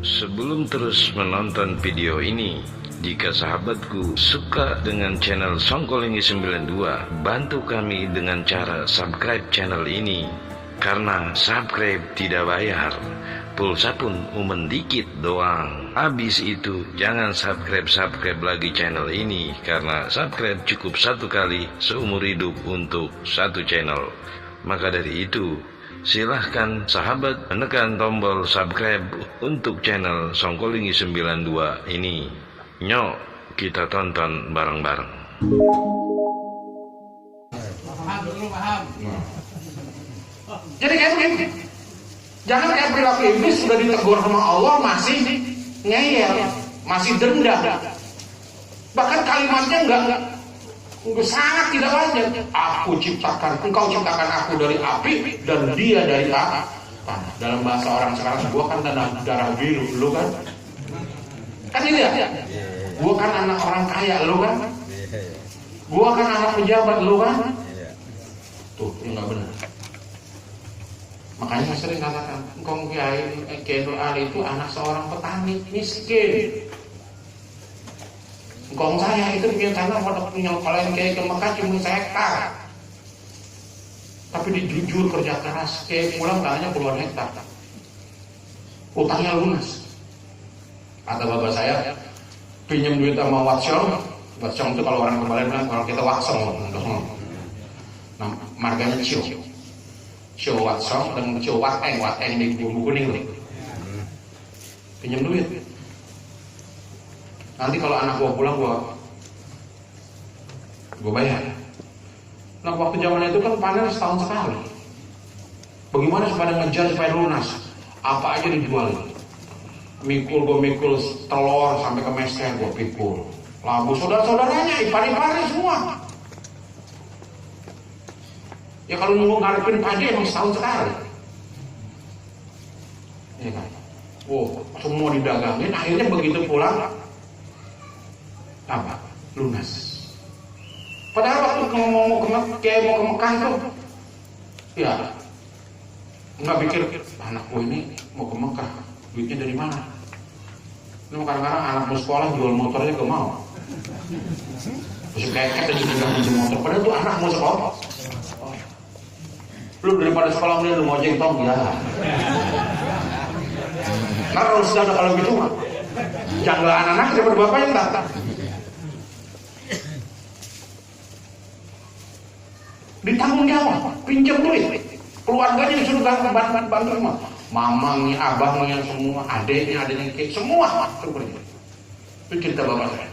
Sebelum terus menonton video ini, jika sahabatku suka dengan channel Songkolingi 92, bantu kami dengan cara subscribe channel ini. Karena subscribe tidak bayar, pulsa pun umen dikit doang. Habis itu, jangan subscribe-subscribe lagi channel ini, karena subscribe cukup satu kali seumur hidup untuk satu channel. Maka dari itu, silahkan sahabat menekan tombol subscribe untuk channel Songkolingi 92 ini. Nyok, kita tonton bareng-bareng. Paham dulu paham. Jadi kayak begini. Jangan kayak perilaku iblis sudah ditegur sama Allah masih ngeyel, masih dendam. Bahkan kalimatnya enggak enggak enggak sangat tidak wajar. Aku ciptakan, engkau ciptakan aku dari api dan dia dari tanah. Dalam bahasa orang sekarang, gua kan darah, darah biru, lu kan? Kan ini ya? Gua kan anak orang kaya, lu kan? Gua kan anak pejabat, lu kan? Tuh, ini nggak benar. Makanya saya sering katakan, engkau kiai eh, Kiai Ali itu anak seorang petani miskin. Engkau saya itu punya tanah pada punya kalian kiai ke Mekah cuma sehektar. Tapi dijujur kerja keras, kiai pulang tanahnya puluhan hektar. Utangnya lunas. Kata bapak saya, pinjam duit sama Watson. Watson itu kalau orang kembali bilang kalau kita Watson. Nah, marganya Cio. Cio Watson dan Cio Wateng, Wateng di bumbu kuning. Pinjam duit. Nanti kalau anak gua pulang gua gua bayar. Nah waktu zaman itu kan panen setahun sekali. Bagaimana supaya ngejar supaya lunas? Apa aja dijual? Mikul gua mikul telur sampai ke mesker gua pikul. Labu saudara-saudaranya, ipar-iparnya semua. Ya kalau nunggu ngarepin padi emang setahun sekali. Ya kan? Oh, semua didagangin, akhirnya begitu pulang apa? Lunas. Padahal waktu ngomong mau ke Mekah, mau ke Mekah tuh, ya nggak pikir anakku ini mau ke Mekah, duitnya dari mana? Ini kadang-kadang anak mau sekolah jual motornya ke mau. Masih kayak kata di pinjam motor, padahal tuh anak mau sekolah. Lu daripada sekolah ini lu mau tong ya. Karena kalau sudah kalau gitu mah, jangan anak-anak daripada bapak yang datang. ditanggung jawab pinjam duit. Keluarganya disuruh bantu bantu bantu semua. Mamangnya abangnya semua adiknya adiknya semua suruh itu cerita bapak saya.